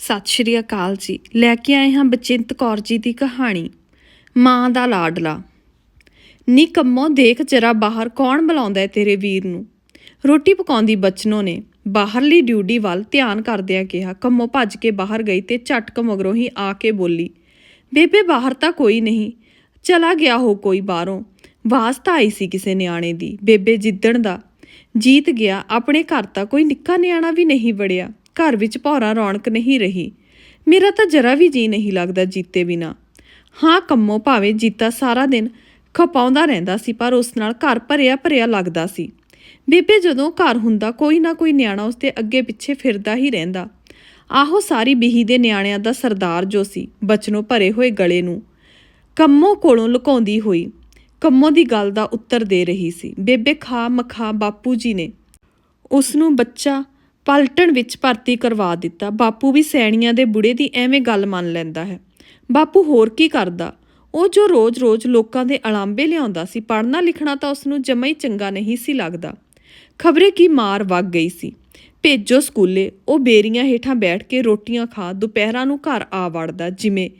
ਸਤਿ ਸ਼੍ਰੀ ਅਕਾਲ ਜੀ। ਲੈ ਕੇ ਆਏ ਹਾਂ ਬਚਿੰਤ ਕੌਰ ਜੀ ਦੀ ਕਹਾਣੀ, ਮਾਂ ਦਾ ਲਾਡਲਾ। ਨੀ ਕੰਮੋਂ ਦੇਖ ਜਰਾ ਬਾਹਰ ਕੌਣ ਬੁਲਾਉਂਦਾ ਤੇਰੇ ਵੀਰ ਨੂੰ? ਰੋਟੀ ਪਕਾਉਂਦੀ ਬਚਨੋ ਨੇ, ਬਾਹਰਲੀ ਡਿਊਟੀ ਵੱਲ ਧਿਆਨ ਕਰਦਿਆਂ ਕਿਹਾ, ਕੰਮੋਂ ਭੱਜ ਕੇ ਬਾਹਰ ਗਈ ਤੇ ਝਟਕ ਮਗਰੋਂ ਹੀ ਆ ਕੇ ਬੋਲੀ, ਬੇਬੇ, ਬਾਹਰ ਤਾਂ ਕੋਈ ਨਹੀਂ, ਚਲਾ ਗਿਆ ਹੋ ਕੋਈ ਬਾਹਰੋਂ ਵਾਸਤਾ ਆਈ ਸੀ ਕਿਸੇ ਨਿਆਣੇ ਦੀ, ਬੇਬੇ ਜਿੱਦਣ ਦਾ, ਜੀਤ ਗਿਆ, ਆਪਣੇ ਘਰ ਤਾਂ ਕੋਈ ਨਿੱਕਾ ਨਿਆਣਾ ਵੀ ਨਹੀਂ ਵੜਿਆ। ਘਰ ਵਿੱਚ ਭੌਰਾ ਰੌਣਕ ਨਹੀਂ ਰਹੀ। ਮੇਰਾ ਤਾਂ ਜਰਾ ਵੀ ਜੀ ਨਹੀਂ ਲੱਗਦਾ ਜੀਤੇ ਬਿਨਾ। ਹਾਂ, ਕੰਮੋਂ ਭਾਵੇਂ ਜੀਤਾ ਸਾਰਾ ਦਿਨ ਖਪਾਉਂਦਾ ਰਹਿੰਦਾ ਸੀ, ਪਰ ਉਸ ਨਾਲ ਘਰ ਭਰਿਆ ਭਰਿਆ ਲੱਗਦਾ ਸੀ। ਬੇਬੇ ਜਦੋਂ ਘਰ ਹੁੰਦਾ, ਕੋਈ ਨਾ ਕੋਈ ਨਿਆਣਾ ਉਸਦੇ ਅੱਗੇ ਪਿੱਛੇ ਫਿਰਦਾ ਹੀ ਰਹਿੰਦਾ। ਆਹੋ, ਸਾਰੀ ਬਿਹੀ ਦੇ ਨਿਆਣਿਆਂ ਦਾ ਸਰਦਾਰ ਜੋ ਸੀ, ਬਚਨੋਂ ਭਰੇ ਹੋਏ ਗਲੇ ਨੂੰ ਕੰਮੋਂ ਕੋਲੋਂ ਲੁਕਾਉਂਦੀ ਹੋਈ, ਕੰਮੋਂ ਦੀ ਗੱਲ ਦਾ ਉੱਤਰ ਦੇ ਰਹੀ ਸੀ। ਬੇਬੇ ਖਾ ਮਖਾ ਬਾਪੂ ਜੀ ਨੇ ਉਸ ਨੂੰ ਬੱਚਾ ਪਲਟਣ ਵਿੱਚ ਭਰਤੀ ਕਰਵਾ ਦਿੱਤਾ। ਬਾਪੂ ਵੀ ਸੈਣੀਆਂ ਦੇ ਬੁੜੇ ਦੀ ਐਵੇਂ ਗੱਲ ਮੰਨ ਲੈਂਦਾ ਹੈ। ਬਾਪੂ ਹੋਰ ਕੀ ਕਰਦਾ? ਉਹ ਜੋ ਰੋਜ਼-ਰੋਜ਼ ਲੋਕਾਂ ਦੇ ਅਲਾਂਬੇ ਲਿਆਉਂਦਾ ਸੀ, ਪੜ੍ਹਨਾ ਲਿਖਣਾ ਤਾਂ ਉਸ ਨੂੰ ਜਮਾ ਹੀ ਚੰਗਾ ਨਹੀਂ ਸੀ ਲੱਗਦਾ। ਖਬਰੇ ਕੀ ਮਾਰ ਵਗ ਗਈ ਸੀ। ਭੇਜੋ ਸਕੂਲੇ, ਉਹ ਬੇਰੀਆਂ ਹੇਠਾਂ ਬੈਠ ਕੇ ਰੋਟੀਆਂ ਖਾ ਦੁਪਹਿਰਾਂ ਨੂੰ ਘਰ ਆ ਵੜਦਾ, ਜਿਵੇਂ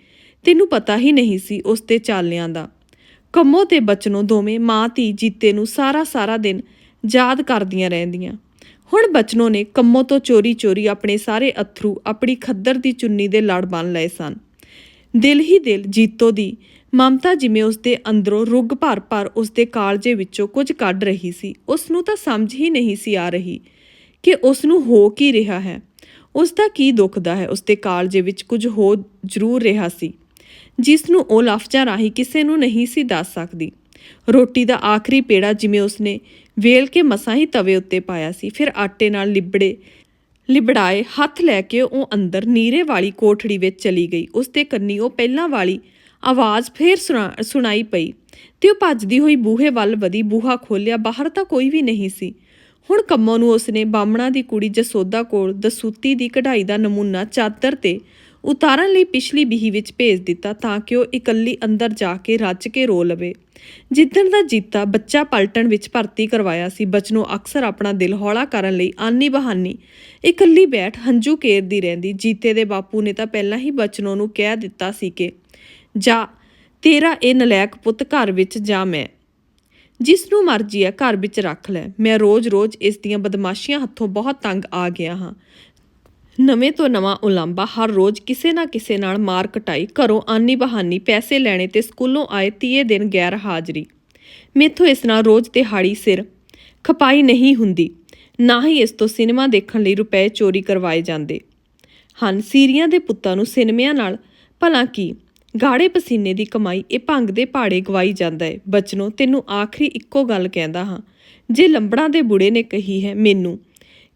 ਤੈਨੂੰ ਪਤਾ ਹੀ ਨਹੀਂ ਸੀ ਉਸ ਤੇ ਚਾਲਿਆਂ ਦਾ। ਕੰਮੋ ਤੇ ਬਚਨੋਂ ਦੋਵੇਂ ਮਾਂ ਧੀ ਜੀਤੇ ਨੂੰ ਸਾਰਾ ਸਾਰਾ ਦਿਨ ਯਾਦ ਕਰਦੀਆਂ ਰਹਿੰਦੀਆਂ। ਹੁਣ ਬਚਨੋ ਨੇ ਕੰਮੋਂ ਤੋਂ ਚੋਰੀ-ਚੋਰੀ ਆਪਣੇ ਸਾਰੇ ਅਥਰੂ ਆਪਣੀ ਖੱਦਰ ਦੀ ਚੁੰਨੀ ਦੇ ਲੜ ਬੰਨ ਲਏ ਸਨ। ਦਿਲ ਹੀ ਦਿਲ ਜੀਤੋ ਦੀ ਮਮਤਾ ਜਿਵੇਂ ਉਸਦੇ ਅੰਦਰੋਂ ਰੁੱਗ ਭਰ-ਭਰ ਉਸਦੇ ਕਾਲਜੇ ਵਿੱਚੋਂ ਕੁਝ ਕੱਢ ਰਹੀ ਸੀ ਉਸ ਨੂੰ ਤਾਂ ਸਮਝ ਹੀ ਨਹੀਂ ਸੀ ਆ ਰਹੀ ਕਿ ਉਸ ਨੂੰ ਹੋ ਕੀ ਰਿਹਾ ਹੈ। ਉਸ ਦਾ ਕੀ ਦੁਖਦਾ ਹੈ? ਉਸਦੇ ਕਾਲਜੇ ਵਿੱਚ ਕੁਝ ਹੋ ਜ਼ਰੂਰ ਰਿਹਾ ਸੀ ਜਿਸ ਨੂੰ ਉਹ ਲਫ਼ਜ਼ਾਂ ਰਾਹੀਂ ਕਿਸੇ ਨੂੰ ਨਹੀਂ ਸੀ ਦੱਸ ਸਕਦੀ। ਰੋਟੀ ਦਾ ਆਖਰੀ ਪੇੜਾ ਜਿਵੇਂ ਉਸਨੇ ਵੇਲ ਕੇ ਮਸਾਂ ਹੀ ਤਵੇ ਉੱਤੇ ਪਾਇਆ ਸੀ, ਫਿਰ ਆਟੇ ਨਾਲ ਲਿਬੜੇ, ਲਿਬੜਾਏ, ਹੱਥ ਲੈ ਕੇ ਉਹ ਅੰਦਰ ਨੀਰੇ ਵਾਲੀ ਕੋਠੜੀ ਵਿੱਚ ਚਲੀ ਗਈ। ਉਸ ਉਸਦੇ ਕੰਨੀ ਉਹ ਪਹਿਲਾਂ ਵਾਲੀ ਆਵਾਜ਼ ਫੇਰ ਸੁਣਾ- ਸੁਣਾਈ ਪਈ। ਤੇ ਉਹ ਭੱਜਦੀ ਹੋਈ ਬੂਹੇ ਵੱਲ ਵਧੀ, ਬੂਹਾ ਖੋਲਿਆ ਬਾਹਰ ਤਾਂ ਕੋਈ ਵੀ ਨਹੀਂ ਸੀ। ਹੁਣ ਕੰਮੋਂ ਨੂੰ ਉਸਨੇ ਬਾਮਣਾ ਦੀ ਕੁੜੀ ਜਸੋਦਾ ਕੋਲ ਦਸੂਤੀ ਦੀ ਕਢਾਈ ਦਾ ਨਮੂਨਾ ਚਾਦਰ ਤੇ ਉਤਾਰਨ ਲਈ ਪਿਛਲੀ ਬੀਹੀ ਵਿੱਚ ਭੇਜ ਦਿੱਤਾ ਤਾਂ ਕਿ ਉਹ ਇਕੱਲੀ ਅੰਦਰ ਜਾ ਕੇ ਰੱਜ ਕੇ ਰੋ ਲਵੇ। ਜਿੱਦਣ ਦਾ ਜੀਤਾ ਬੱਚਾ ਪਲਟਣ ਵਿੱਚ ਭਰਤੀ ਕਰਵਾਇਆ ਸੀ, ਬਚਨੋਂ ਅਕਸਰ ਆਪਣਾ ਦਿਲ ਹੌਲਾ ਕਰਨ ਲਈ ਆਨੀ ਬਹਾਨੀ ਇਕੱਲੀ ਬੈਠ ਹੰਝੂ ਕੇਰਦੀ ਰਹਿੰਦੀ। ਜੀਤੇ ਦੇ ਬਾਪੂ ਨੇ ਤਾਂ ਪਹਿਲਾਂ ਹੀ ਬਚਨੋ ਨੂੰ ਕਹਿ ਦਿੱਤਾ ਸੀ ਕਿ, ਜਾ, ਤੇਰਾ ਇਹ ਨਲਾਇਕ ਪੁੱਤ ਘਰ ਵਿੱਚ ਜਾ ਮੈਂ। ਜਿਸ ਨੂੰ ਮਰਜ਼ੀ ਹੈ ਘਰ ਵਿੱਚ ਰੱਖ ਲੈ। ਮੈਂ ਰੋਜ਼-ਰੋਜ਼ ਇਸ ਦੀਆਂ ਬਦਮਾਸ਼ੀਆਂ ਹੱਥੋਂ ਬਹੁਤ ਤੰਗ ਆ ਗਿਆ ਹਾਂ। ਨਵੇਂ ਤੋਂ ਨਵਾਂ ਉਲੰਬਾ ਹਰ ਰੋਜ਼ ਕਿਸੇ ਨਾ ਕਿਸੇ ਨਾਲ ਮਾਰ ਕਟਾਈ, ਘਰੋਂ ਆਨੀ ਬਹਾਨੀ ਪੈਸੇ ਲੈਣੇ ਤੇ ਸਕੂਲੋਂ ਆਏ ਤੀਏ ਦਿਨ ਗੈਰ ਹਾਜ਼ਰੀ। ਮੈਥੋਂ ਇਸ ਨਾਲ ਰੋਜ਼ ਦਿਹਾੜੀ ਸਿਰ ਖਪਾਈ ਨਹੀਂ ਹੁੰਦੀ, ਨਾ ਹੀ ਇਸ ਤੋਂ ਸਿਨੇਮਾ ਦੇਖਣ ਲਈ ਰੁਪਏ ਚੋਰੀ ਕਰਵਾਏ ਜਾਂਦੇ। ਹਨ, ਸੀਰੀਆਂ ਦੇ ਪੁੱਤਾਂ ਨੂੰ ਸਿਨੇਮਿਆਂ ਨਾਲ ਭਲਾ ਕੀ? ਗਾੜੇ ਪਸੀਨੇ ਦੀ ਕਮਾਈ ਇਹ ਭੰਗ ਦੇ ਪਾੜੇ ਗਵਾਈ ਜਾਂਦਾ ਹੈ ਬਚਨੋ ਤੈਨੂੰ ਆਖਰੀ ਇੱਕੋ ਗੱਲ ਕਹਿੰਦਾ ਹਾਂ, ਜੇ ਲੰਬੜਾਂ ਦੇ ਬੁੜੇ ਨੇ ਕਹੀ ਹੈ ਮੈਨੂੰ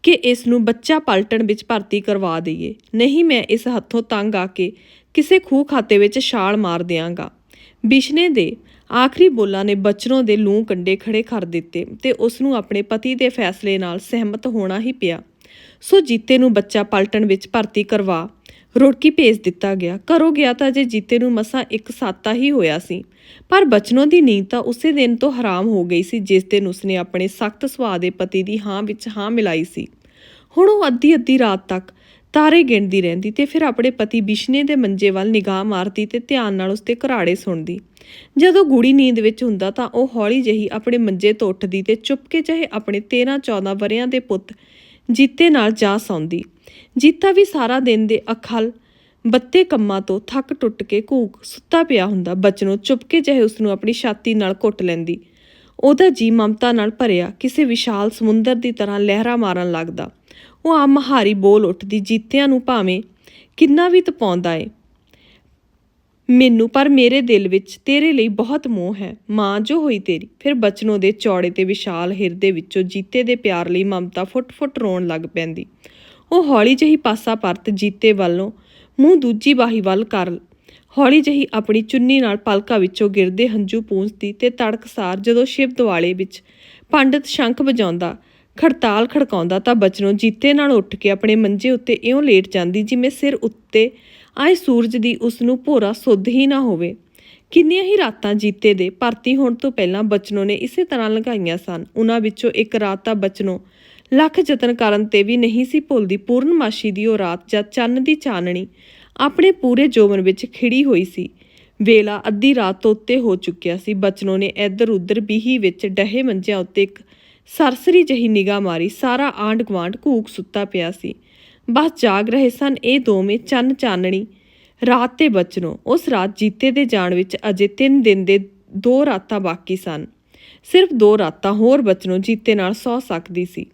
ਕਿ ਇਸ ਨੂੰ ਬੱਚਾ ਪਲਟਣ ਵਿੱਚ ਭਰਤੀ ਕਰਵਾ ਦਈਏ। ਨਹੀਂ, ਮੈਂ ਇਸ ਹੱਥੋਂ ਤੰਗ ਆ ਕੇ ਕਿਸੇ ਖੂਹ ਖਾਤੇ ਵਿੱਚ ਛਾਲ ਮਾਰ ਦਿਆਂਗਾ। ਬਿਸ਼ਨੇ ਦੇ ਆਖਰੀ ਬੋਲਾਂ ਨੇ ਬਚਨੋਂ ਦੇ ਲੂੰ ਕੰਡੇ ਖੜੇ ਕਰ ਦਿੱਤੇ ਤੇ ਉਸ ਨੂੰ ਆਪਣੇ ਪਤੀ ਦੇ ਫੈਸਲੇ ਨਾਲ ਸਹਿਮਤ ਹੋਣਾ ਹੀ ਪਿਆ। ਸੋ ਜੀਤੇ ਨੂੰ ਬੱਚਾ ਪਲਟਣ ਵਿੱਚ ਭਰਤੀ ਕਰਵਾ ਰੋੜਕੀ ਭੇਜ ਦਿੱਤਾ ਗਿਆ। ਘਰੋਂ ਗਿਆ ਤਾਂ ਜੇ ਜੀਤੇ ਨੂੰ ਮਸਾਂ ਇੱਕ ਸਾਤਾ ਹੀ ਹੋਇਆ ਸੀ। ਪਰ ਬਚਨੋਂ ਦੀ ਨੀਂਦ ਤਾਂ ਉਸੇ ਦਿਨ ਤੋਂ ਹਰਾਮ ਹੋ ਗਈ ਸੀ, ਜਿਸ ਦਿਨ ਉਸਨੇ ਆਪਣੇ ਸਖਤ ਸੁਭਾਅ ਦੇ ਪਤੀ ਦੀ ਹਾਂ ਵਿੱਚ ਹਾਂ ਮਿਲਾਈ ਸੀ। ਹੁਣ ਉਹ ਅੱਧੀ ਅੱਧੀ ਰਾਤ ਤੱਕ ਤਾਰੇ ਗਿਣਦੀ ਰਹਿੰਦੀ ਤੇ ਫਿਰ ਆਪਣੇ ਪਤੀ ਬਿਸ਼ਨੇ ਦੇ ਮੰਜੇ ਵੱਲ ਨਿਗਾਹ ਮਾਰਦੀ ਤੇ ਧਿਆਨ ਨਾਲ ਉਸਦੇ ਘਰਾੜੇ ਸੁਣਦੀ। ਜਦੋਂ ਗੂੜੀ ਨੀਂਦ ਵਿੱਚ ਹੁੰਦਾ ਤਾਂ ਉਹ ਹੌਲੀ ਜਿਹੀ ਆਪਣੇ ਮੰਜੇ ਤੋਂ ਉੱਠਦੀ ਤੇ ਚੁੱਪਕੇ ਚਾਹੇ ਆਪਣੇ 13 14 ਵਰਿਆਂ ਦੇ ਪੁੱਤ ਜੀਤੇ ਨਾਲ ਜਾ ਸੌਂਦੀ। ਜੀਤਾ ਵੀ ਸਾਰਾ ਦਿਨ ਦੇ ਅਖਲ ਬੱਤੇ ਕੰਮਾਂ ਤੋਂ ਥੱਕ ਟੁੱਟ ਕੇ ਘੂਕ ਸੁੱਤਾ ਪਿਆ ਹੁੰਦਾ। ਬਚਨੋਂ ਚੁੱਪਕੇ ਜਿਹੇ ਉਸ ਨੂੰ ਆਪਣੀ ਛਾਤੀ ਨਾਲ ਘੁੱਟ ਲੈਂਦੀ। ਉਹਦਾ ਜੀ ਮਮਤਾ ਨਾਲ ਭਰਿਆ ਕਿਸੇ ਵਿਸ਼ਾਲ ਸਮੁੰਦਰ ਦੀ ਤਰ੍ਹਾਂ ਲਹਿਰਾਂ ਮਾਰਨ ਲੱਗਦਾ। ਉਹ ਆ ਮਹਾਰੀ ਬੋਲ ਉੱਠਦੀ, ਜੀਤਿਆਂ ਨੂੰ ਭਾਵੇਂ ਕਿੰਨਾ ਵੀ ਤਪਾਉਂਦਾ ਏ, ਮੈਨੂੰ ਪਰ ਮੇਰੇ ਦਿਲ ਵਿੱਚ ਤੇਰੇ ਲਈ ਬਹੁਤ ਮੋਹ ਹੈ। ਮਾਂ, ਜੋ ਹੋਈ ਤੇਰੀ। ਫਿਰ ਬਚਨੋ ਦੇ ਚੌੜੇ ਤੇ ਵਿਸ਼ਾਲ ਹਿਰਦੇ ਵਿੱਚੋਂ ਜੀਤੇ ਦੇ ਪਿਆਰ ਲਈ ਮਮਤਾ ਫੁੱਟ-ਫੁੱਟ ਰੋਣ ਲੱਗ ਪੈਂਦੀ। ਉਹ ਹੌਲੀ ਜਿਹੀ ਪਾਸਾ ਪਰਤ ਜੀਤੇ ਵੱਲੋਂ ਮੂੰਹ ਦੂਜੀ ਬਾਹੀ ਵੱਲ ਕਰ ਹੌਲੀ ਜਿਹੀ ਆਪਣੀ ਚੁੰਨੀ ਨਾਲ ਪਲਕਾਂ ਵਿੱਚੋਂ ਗਿਰਦੇ ਹੰਝੂ ਪੂੰਝਦੀ ਤੇ ਤੜਕਸਾਰ ਜਦੋਂ ਸ਼ਿਵ ਦੁਆਲੇ ਵਿੱਚ ਪੰਡਤ ਸ਼ੰਖ ਵਜਾਉਂਦਾ, ਖੜਤਾਲ ਖੜਕਾਉਂਦਾ ਤਾਂ ਬਚਨੋ ਜੀਤੇ ਨਾਲ ਉੱਠ ਕੇ ਆਪਣੇ ਮੰਜੇ ਉੱਤੇ ਇਉਂ ਲੇਟ ਜਾਂਦੀ ਜਿਵੇਂ ਸਿਰ ਉੱਤੇ ਆਏ ਸੂਰਜ ਦੀ ਉਸ ਨੂੰ ਭੋਰਾ ਸੁੱਧ ਹੀ ਨਾ ਹੋਵੇ। ਕਿੰਨੀਆਂ ਹੀ ਰਾਤਾਂ ਜੀਤੇ ਦੇ ਭਰਤੀ ਹੋਣ ਤੋਂ ਪਹਿਲਾਂ ਬਚਨੋ ਨੇ ਇਸੇ ਤਰ੍ਹਾਂ ਲੰਘਾਈਆਂ ਸਨ। ਉਹਨਾਂ ਵਿੱਚੋਂ ਇੱਕ ਰਾਤ ਤਾਂ ਬਚਨੋ ਲੱਖ ਯਤਨ ਕਰਨ ਤੇ ਵੀ ਨਹੀਂ ਸੀ ਭੁੱਲਦੀ ਪੂਰਨਮਾਸ਼ੀ ਦੀ ਉਹ ਰਾਤ ਜਦ ਚੰਨ ਦੀ ਚਾਨਣੀ ਆਪਣੇ ਪੂਰੇ ਜੋਬਨ ਵਿੱਚ ਖਿੜੀ ਹੋਈ ਸੀ। ਵੇਲਾ ਅੱਧੀ ਰਾਤ ਤੋਂ ਉੱਤੇ ਹੋ ਚੁੱਕਿਆ ਸੀ। ਬਚਨੋ ਨੇ ਇੱਧਰ ਉੱਧਰ ਬੀਹੀ ਵਿੱਚ ਡਹੇ ਮੰਜਿਆਂ ਉੱਤੇ ਇੱਕ ਸਰਸਰੀ ਜਹੀ ਨਿਗਾਹ ਮਾਰੀ। ਸਾਰਾ ਆਂਢ ਗੁਆਂਢ ਘੂਕ ਸੁੱਤਾ ਪਿਆ ਸੀ। ਬਸ ਜਾਗ ਰਹੇ ਸਨ ਇਹ ਦੋਵੇਂ ਚੰਨ ਚਾਨਣੀ। ਰਾਤ ਤੇ ਬਚਨੋ, ਉਸ ਰਾਤ ਜੀਤੇ ਦੇ ਜਾਣ ਵਿੱਚ ਅਜੇ 3 ਦਿਨ ਦੇ ਦੋ ਰਾਤਾਂ ਬਾਕੀ ਸਨ। ਸਿਰਫ ਦੋ ਰਾਤਾਂ ਹੋਰ ਬਚਨੋ ਜੀਤੇ ਨਾਲ ਸੌ ਸਕਦੀ ਸੀ।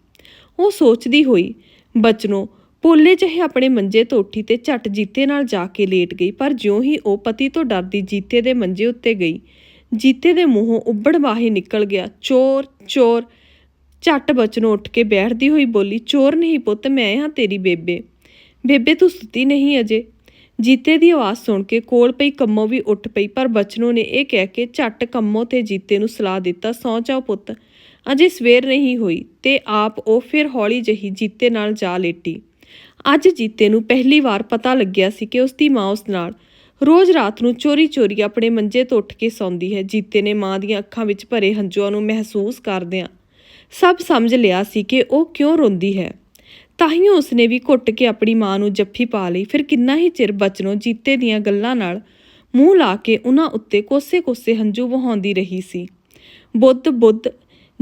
ਉਹ ਸੋਚਦੀ ਹੋਈ, ਬਚਨੋ, ਪੋਲੇ ਜਿਹੇ ਆਪਣੇ ਮੰਜੇ ਤੋਂ ਉੱਠੀ ਤੇ ਝਟ ਜੀਤੇ ਨਾਲ ਜਾ ਕੇ ਲੇਟ ਗਈ, ਪਰ ਜਿਉਂ ਹੀ ਉਹ ਪਤੀ ਤੋਂ ਡਰਦੀ ਜੀਤੇ ਦੇ ਮੰਜੇ ਉੱਤੇ ਗਈ, ਜੀਤੇ ਦੇ ਮੂੰਹੋਂ ਉੱਬੜ ਵਾਹੀ ਨਿਕਲ ਗਿਆ, ਚੋਰ ਚੋਰ, ਝੱਟ ਬਚਨੋ ਉੱਠ ਕੇ ਬੈਠਦੀ ਹੋਈ ਬੋਲੀ, ਚੋਰ ਨਹੀਂ ਪੁੱਤ, ਮੈਂ ਹਾਂ ਤੇਰੀ ਬੇਬੇ ਬੇਬੇ ਤੂੰ ਸੁੱਤੀ ਨਹੀਂ ਅਜੇ? ਜੀਤੇ ਦੀ ਆਵਾਜ਼ ਸੁਣ ਕੇ ਕੋਲ ਪਈ ਕੰਮੋ ਵੀ ਉੱਠ ਪਈ, ਪਰ ਬਚਨੋ ਨੇ ਇਹ ਕਹਿ ਕੇ ਝੱਟ ਕੰਮੋ ਤੇ ਜੀਤੇ ਨੂੰ ਸਲਾਹ ਦਿੱਤਾ, ਸੌਂ ਜਾਓ ਪੁੱਤ ਅਜੇ ਸਵੇਰ ਨਹੀਂ ਹੋਈ ਤੇ ਆਪ ਉਹ ਫਿਰ ਹੌਲੀ ਜਹੀ ਜੀਤੇ ਨਾਲ ਜਾ ਲੇਟੀ। ਅੱਜ ਜੀਤੇ ਨੂੰ ਪਹਿਲੀ ਵਾਰ ਪਤਾ ਲੱਗਿਆ ਸੀ ਕਿ ਉਸਦੀ ਮਾਂ ਉਸ ਨਾਲ ਰੋਜ਼ ਰਾਤ ਨੂੰ ਚੋਰੀ-ਚੋਰੀ ਆਪਣੇ ਮੰਜੇ ਤੋਂ ਉੱਠ ਕੇ ਸੌਂਦੀ ਹੈ। ਜੀਤੇ ਨੇ ਮਾਂ ਦੀਆਂ ਅੱਖਾਂ ਵਿੱਚ ਭਰੇ ਹੰਝੂਆਂ ਨੂੰ ਮਹਿਸੂਸ ਕਰਦਿਆਂ ਸਭ ਸਮਝ ਲਿਆ ਸੀ ਕਿ ਉਹ ਕਿਉਂ ਰੋਂਦੀ ਹੈ। ਤਾਹੀਓ ਉਸਨੇ ਵੀ ਘੁੱਟ ਕੇ ਆਪਣੀ ਮਾਂ ਨੂੰ ਜੱਫੀ ਪਾ ਲਈ। ਫਿਰ ਕਿੰਨਾ ਹੀ ਚਿਰ ਬਚਨੋਂ ਜੀਤੇ ਦੀਆਂ ਗੱਲਾਂ ਨਾਲ ਮੂੰਹ ਲਾ ਕੇ ਉਹਨਾਂ ਉੱਤੇ ਕੋਸੇ-ਕੋਸੇ ਹੰਝੂ ਵਹਾਉਂਦੀ ਰਹੀ ਸੀ। ਬੁੱਧ ਬੁੱਧ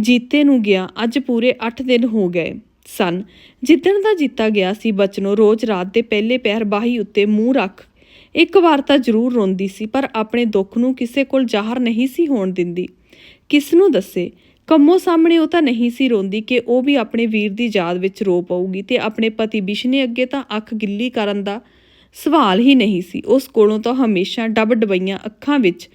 ਜੀਤੇ ਨੂੰ ਗਿਆ, ਅੱਜ ਪੂਰੇ 8 ਦਿਨ ਹੋ ਗਏ। ਸਨ, ਜਿੱਦਣ ਦਾ ਜੀਤਾ ਗਿਆ ਸੀ, ਬਚਨੋ ਰੋਜ਼ ਰਾਤ ਦੇ ਪਹਿਲੇ ਪੈਰ ਬਾਹੀ ਉੱਤੇ ਮੂੰਹ ਰੱਖ, ਇੱਕ ਵਾਰ ਤਾਂ ਜ਼ਰੂਰ ਰੋਂਦੀ ਸੀ, ਪਰ ਆਪਣੇ ਦੁੱਖ ਨੂੰ ਕਿਸੇ ਕੋਲ ਜ਼ਾਹਰ ਨਹੀਂ ਸੀ ਹੋਣ ਦਿੰਦੀ। ਕਿਸ ਨੂੰ ਦੱਸੇ? ਕੰਮੋ ਸਾਹਮਣੇ ਉਹ ਤਾਂ ਨਹੀਂ ਸੀ ਰੋਂਦੀ ਕਿ ਉਹ ਵੀ ਆਪਣੇ ਵੀਰ ਦੀ ਯਾਦ ਵਿੱਚ ਰੋ ਪਊਗੀ ਤੇ ਆਪਣੇ ਪਤੀ ਬਿਸ਼ਨੇ ਅੱਗੇ ਤਾਂ ਅੱਖ ਗਿੱਲੀ ਕਰਨ ਦਾ ਸਵਾਲ ਹੀ ਨਹੀਂ ਸੀ। ਉਸ ਕੋਲੋਂ ਤਾਂ ਹਮੇਸ਼ਾ ਡੱਬ ਡਬਈਆਂ ਅੱਖਾਂ ਵਿੱਚ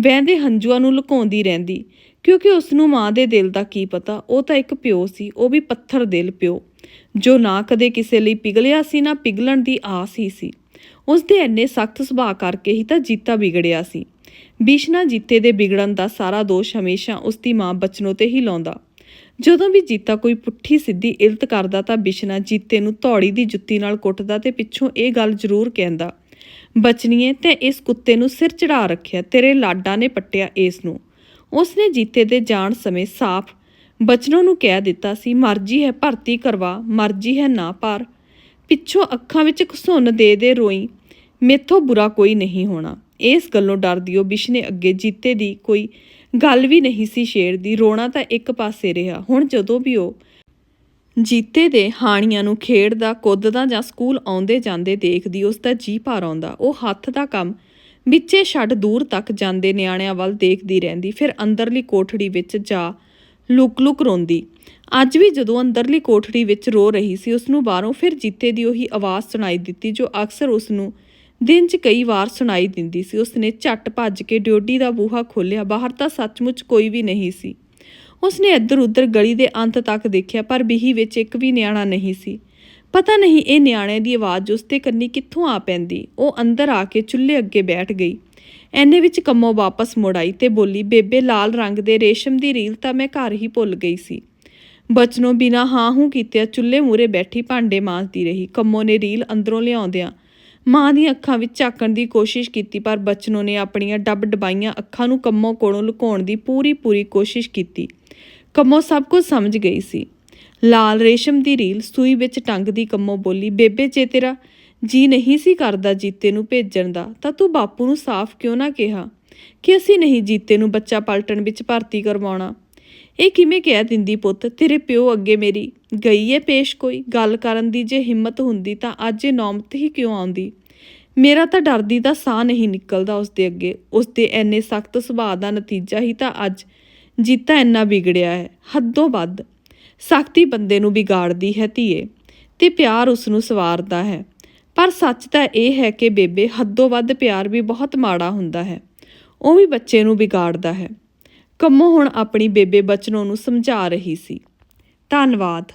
ਵਹਿੰਦੇ ਹੰਝੂਆਂ ਨੂੰ ਲੁਕਾਉਂਦੀ ਰਹਿੰਦੀ। ਕਿਉਂਕਿ ਉਸ ਨੂੰ ਮਾਂ ਦੇ ਦਿਲ ਦਾ ਕੀ ਪਤਾ, ਉਹ ਤਾਂ ਇੱਕ ਪਿਓ ਸੀ, ਉਹ ਵੀ ਪੱਥਰ ਦਿਲ ਪਿਓ, ਜੋ ਨਾ ਕਦੇ ਕਿਸੇ ਲਈ ਪਿਘਲਿਆ ਸੀ, ਨਾ ਪਿਘਲਣ ਦੀ ਆਸ ਹੀ ਸੀ। ਉਸ ਦੇ ਇੰਨੇ ਸਖਤ ਸੁਭਾਅ ਕਰਕੇ ਹੀ ਤਾਂ ਜੀਤਾ ਵਿਗੜਿਆ ਸੀ। ਬਿਸ਼ਨਾ ਜੀਤੇ ਦੇ ਵਿਗੜਨ ਦਾ ਸਾਰਾ ਦੋਸ਼ ਹਮੇਸ਼ਾ ਉਸ ਦੀ ਮਾਂ ਬਚਨੋ ਤੇ ਹੀ ਲਾਉਂਦਾ। ਜਦੋਂ ਵੀ ਜੀਤਾ ਕੋਈ ਪੁੱਠੀ ਸਿੱਧੀ ਇਲਤ ਕਰਦਾ ਤਾਂ ਬਿਸ਼ਨਾ ਜੀਤੇ ਨੂੰ ਧੌੜੀ ਦੀ ਜੁੱਤੀ ਨਾਲ ਕੁੱਟਦਾ ਤੇ ਪਿੱਛੋਂ ਇਹ ਗੱਲ ਜ਼ਰੂਰ ਕਹਿੰਦਾ, ਬਚਨੀਏ, ਤੇ ਇਸ ਕੁੱਤੇ ਨੂੰ ਸਿਰ ਚੜਾ ਰੱਖਿਆ, ਤੇਰੇ ਲਾਡਾਂ ਨੇ ਪੱਟਿਆ ਇਸ ਨੂੰ। ਉਸਨੇ ਜੀਤੇ ਦੇ ਜਾਣ ਸਮੇਂ ਸਾਫ਼ ਬਚਨੋਂ ਨੂੰ ਕਹਿ ਦਿੱਤਾ ਸੀ, ਮਰਜ਼ੀ ਹੈ, ਭਰਤੀ ਕਰਵਾ, ਮਰਜ਼ੀ ਹੈ, ਨਾ ਪਰ। ਪਿੱਛੋਂ ਅੱਖਾਂ ਵਿੱਚ ਘਸੁੰਨ ਦੇ ਦੇ ਰੋਈ, ਮੇਥੋਂ ਬੁਰਾ ਕੋਈ ਨਹੀਂ ਹੋਣਾ। ਇਸ ਗੱਲੋਂ ਡਰਦੀ ਉਹ ਬਿਸ਼ਨੇ ਅੱਗੇ ਜੀਤੇ ਦੀ ਕੋਈ ਗੱਲ ਵੀ ਨਹੀਂ ਸੀ ਸ਼ੇਰ ਦੀ ਰੋਣਾ ਤਾਂ ਇੱਕ ਪਾਸੇ ਰਿਹਾ। ਹੁਣ ਜਦੋਂ ਵੀ ਉਹ ਜੀਤੇ ਦੇ ਹਾਣੀਆਂ ਨੂੰ ਖੇਡਦਾ, ਕੁੱਦਦਾ ਜਾਂ ਸਕੂਲ ਆਉਂਦੇ ਜਾਂਦੇ ਦੇਖਦੀ, ਉਸ ਦਾ ਜੀ ਭਰ ਆਉਂਦਾ। ਉਹ ਹੱਥ ਦਾ ਕੰਮ ਵਿੱਚੇ ਛੱਡ ਦੂਰ ਤੱਕ ਜਾਂਦੇ ਨਿਆਣਿਆਂ ਵੱਲ ਦੇਖਦੀ ਰਹਿੰਦੀ, ਫਿਰ ਅੰਦਰਲੀ ਕੋਠੜੀ ਵਿੱਚ ਜਾ ਲੁਕ-ਲੁਕ ਰੋਂਦੀ। ਅੱਜ ਵੀ ਜਦੋਂ ਅੰਦਰਲੀ ਕੋਠੜੀ ਵਿੱਚ ਰੋ ਰਹੀ ਸੀ ਉਸ ਨੂੰ ਬਾਹਰੋਂ ਫਿਰ ਜੀਤੇ ਦੀ ਉਹੀ ਆਵਾਜ਼ ਸੁਣਾਈ ਦਿੱਤੀ, ਜੋ ਅਕਸਰ ਉਸ ਨੂੰ ਦਿਨ 'ਚ ਕਈ ਵਾਰ ਸੁਣਾਈ ਦਿੰਦੀ ਸੀ। ਉਸ ਨੇ ਝੱਟ ਭੱਜ ਕੇ ਡਿਓਡੀ ਦਾ ਬੂਹਾ ਖੋਲ੍ਹਿਆ, ਬਾਹਰ ਤਾਂ ਸੱਚਮੁੱਚ ਕੋਈ ਵੀ ਨਹੀਂ ਸੀ। ਉਸਨੇ ਇੱਧਰ-ਉੱਧਰ ਗਲੀ ਦੇ ਅੰਤ ਤੱਕ ਦੇਖਿਆ, ਪਰ ਬੀਹੀ ਵਿੱਚ ਇੱਕ ਵੀ ਨਿਆਣਾ ਨਹੀਂ ਸੀ। ਪਤਾ ਨਹੀਂ ਇਹ ਨਿਆਣੇ ਦੀ ਆਵਾਜ਼ ਉਸ ਤੇ ਕੰਨੀ ਕਿੱਥੋਂ ਆ ਪੈਂਦੀ। ਉਹ ਅੰਦਰ ਆ ਕੇ ਚੁੱਲ੍ਹੇ ਅੱਗੇ ਬੈਠ ਗਈ। ਐਨੇ ਵਿੱਚ ਕੰਮੋ ਵਾਪਸ ਮੁੜ ਆਈ ਤੇ ਬੋਲੀ, ਬੇਬੇ, ਲਾਲ ਰੰਗ ਦੇ ਰੇਸ਼ਮ ਦੀ ਰੀਲ ਤਾਂ ਮੈਂ ਘਰ ਹੀ ਭੁੱਲ ਗਈ ਸੀ। ਬਚਨੋਂ ਬਿਨਾ ਹਾਂ ਹੂੰ ਕੀਤਿਆਂ ਚੁੱਲ੍ਹੇ ਮੂਰੇ ਬੈਠੀ ਭਾਂਡੇ ਮਾਂਜਦੀ ਰਹੀ। ਕੰਮੋ ਨੇ ਰੀਲ ਅੰਦਰੋਂ ਲਿਆਉਂਦਿਆਂ ਮਾਂ ਦੀਆਂ ਅੱਖਾਂ ਵਿੱਚ ਝਾਕਣ ਦੀ ਕੋਸ਼ਿਸ਼ ਕੀਤੀ, ਪਰ ਬਚਨੋਂ ਨੇ ਆਪਣੀਆਂ ਡੱਬ ਡਬਾਈਆਂ ਅੱਖਾਂ ਨੂੰ ਕੰਮੋ ਕੋਲੋਂ ਲੁਕਾਉਣ ਦੀ ਪੂਰੀ ਪੂਰੀ ਕੋਸ਼ਿਸ਼ ਕੀਤੀ। ਕੰਮੋ ਸਭ ਕੁਝ ਸਮਝ ਗਈ ਸੀ। ਲਾਲ ਰੇਸ਼ਮ ਦੀ ਰੀਲ ਸੂਈ ਵਿੱਚ ਟੰਗ ਦੀ ਕੰਮੋਂ ਬੋਲੀ, ਬੇਬੇ, ਜੇ ਤੇਰਾ ਜੀ ਨਹੀਂ ਸੀ ਕਰਦਾ ਜੀਤੇ ਨੂੰ ਭੇਜਣ ਦਾ, ਤਾਂ ਤੂੰ ਬਾਪੂ ਨੂੰ ਸਾਫ਼ ਕਿਉਂ ਨਾ ਕਿਹਾ? ਕਿ ਅਸੀਂ ਨਹੀਂ ਜੀਤੇ ਨੂੰ ਬੱਚਾ ਪਲਟਣ ਵਿੱਚ ਭਰਤੀ ਕਰਵਾਉਣਾ? ਇਹ ਕਿਵੇਂ ਕਹਿ ਦਿੰਦੀ ਪੁੱਤ? ਤੇਰੇ ਪਿਓ ਅੱਗੇ ਮੇਰੀ ਗਈ ਏ ਪੇਸ਼ ਕੋਈ। ਗੱਲ ਕਰਨ ਦੀ ਜੇ ਹਿੰਮਤ ਹੁੰਦੀ ਤਾਂ ਅੱਜ ਇਹ ਨੌਮਤ ਹੀ ਕਿਉਂ ਆਉਂਦੀ? ਮੇਰਾ ਤਾਂ ਡਰਦੀ ਦਾ ਸਾਹ ਨਹੀਂ ਨਿਕਲਦਾ ਉਸ ਦੇ ਅੱਗੇ। ਉਸ ਦੇ ਐਨੇ ਸਖਤ ਸੁਭਾਅ ਦਾ ਨਤੀਜਾ ਹੀ ਤਾਂ ਅੱਜ ਜੀਤਾ ਇੰਨਾ ਵਿਗੜਿਆ ਹੈ। ਹੱਦੋਂ ਵੱਧ ਸਖਤੀ ਬੰਦੇ ਨੂੰ ਵਿਗਾੜਦੀ ਹੈ ਧੀਏ, ਤੇ ਪਿਆਰ ਉਸ ਨੂੰ ਸਵਾਰਦਾ ਹੈ। ਪਰ ਸੱਚ ਤਾਂ ਇਹ ਹੈ ਕਿ ਬੇਬੇ ਹੱਦੋਂ ਵੱਧ ਪਿਆਰ ਵੀ ਬਹੁਤ ਮਾੜਾ ਹੁੰਦਾ ਹੈ। ਉਹ ਵੀ ਬੱਚੇ ਨੂੰ ਵਿਗਾੜਦਾ ਹੈ। ਕੰਮੋ ਹੁਣ ਆਪਣੀ ਬੇਬੇ ਬਚਨੋਂ ਨੂੰ ਸਮਝਾ ਰਹੀ ਸੀ। ਧੰਨਵਾਦ।